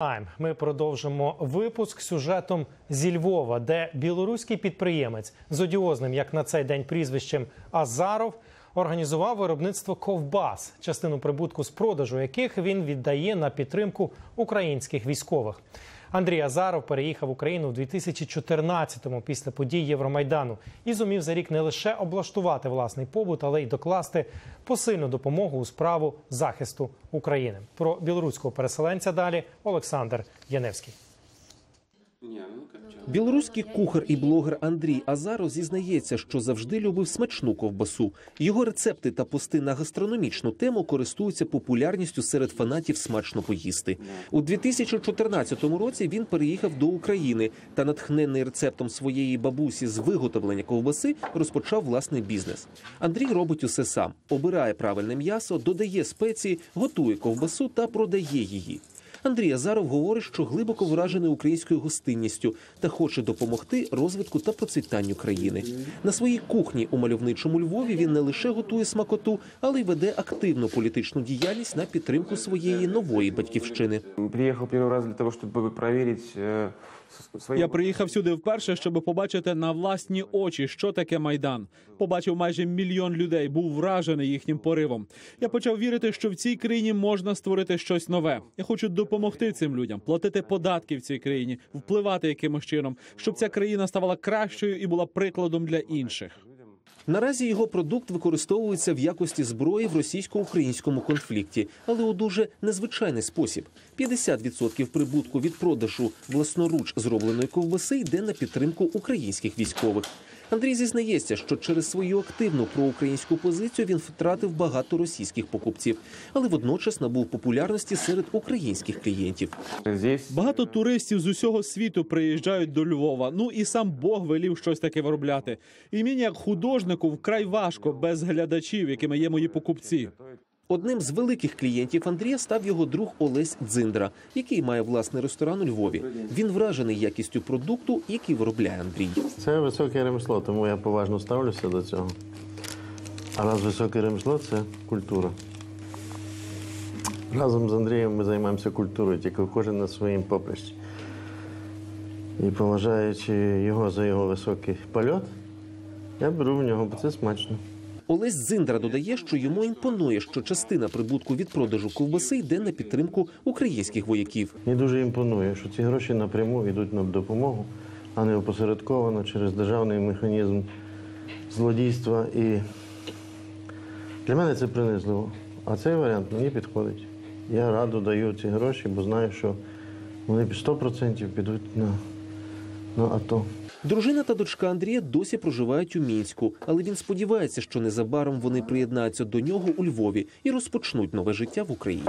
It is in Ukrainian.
Тайм. Ми продовжимо випуск сюжетом зі Львова, де білоруський підприємець з одіозним, як на цей день прізвищем Азаров, організував виробництво ковбас, частину прибутку з продажу яких він віддає на підтримку українських військових. Андрій Азаров переїхав в Україну у 2014-му після подій Євромайдану і зумів за рік не лише облаштувати власний побут, але й докласти посильну допомогу у справу захисту України. Про білоруського переселенця далі Олександр Яневський. Білоруський кухар і блогер Андрій Азаров зізнається, що завжди любив смачну ковбасу. Його рецепти та пости на гастрономічну тему користуються популярністю серед фанатів смачно поїсти. У 2014 році він переїхав до України та, натхнений рецептом своєї бабусі з виготовлення ковбаси, розпочав власний бізнес. Андрій робить усе сам: обирає правильне м'ясо, додає спеції, готує ковбасу та продає її. Андрій Азаров говорить, що глибоко вражений українською гостинністю та хоче допомогти розвитку та процвітанню країни. На своїй кухні у мальовничому Львові він не лише готує смакоту, але й веде активну політичну діяльність на підтримку своєї нової батьківщини. Приехал первый раз для того, чтобы проверить э, с- свои... Я приїхав сюди вперше, щоб побачити на власні очі, що таке майдан. Побачив майже мільйон людей, був вражений їхнім поривом. Я почав вірити, що в цій країні можна створити щось нове. Я хочу допомогти цим людям, платити податки в цій країні, впливати якимось чином, щоб ця країна ставала кращою і була прикладом для інших. Наразі його продукт використовується в якості зброї в російсько-українському конфлікті, але у дуже незвичайний спосіб. 50% прибутку від продажу власноруч зробленої ковбаси йде на підтримку українських військових. Андрій зізнається, що через свою активну проукраїнську позицію він втратив багато російських покупців, але водночас набув популярності серед українських клієнтів. Багато туристів з усього світу приїжджають до Львова. Ну і сам Бог велів щось таке виробляти. І мені, як художнику, вкрай важко без глядачів, якими є мої покупці. Одним з великих клієнтів Андрія став його друг Олесь Дзиндра, який має власний ресторан у Львові. Він вражений якістю продукту, який виробляє Андрій. Це високе ремесло, тому я поважно ставлюся до цього. А раз високе ремесло це культура. Разом з Андрієм ми займаємося культурою, тільки кожен на своїм поприщі. І поважаючи його за його високий польот, я беру в нього, бо це смачно. Олесь Дзиндра додає, що йому імпонує, що частина прибутку від продажу ковбаси йде на підтримку українських вояків. Мені дуже імпонує, що ці гроші напряму йдуть на допомогу, а не опосередковано через державний механізм злодійства. І для мене це принизливо. А цей варіант мені підходить. Я радо даю ці гроші, бо знаю, що вони 100% підуть на, на АТО. Дружина та дочка Андрія досі проживають у мінську, але він сподівається, що незабаром вони приєднаються до нього у Львові і розпочнуть нове життя в Україні.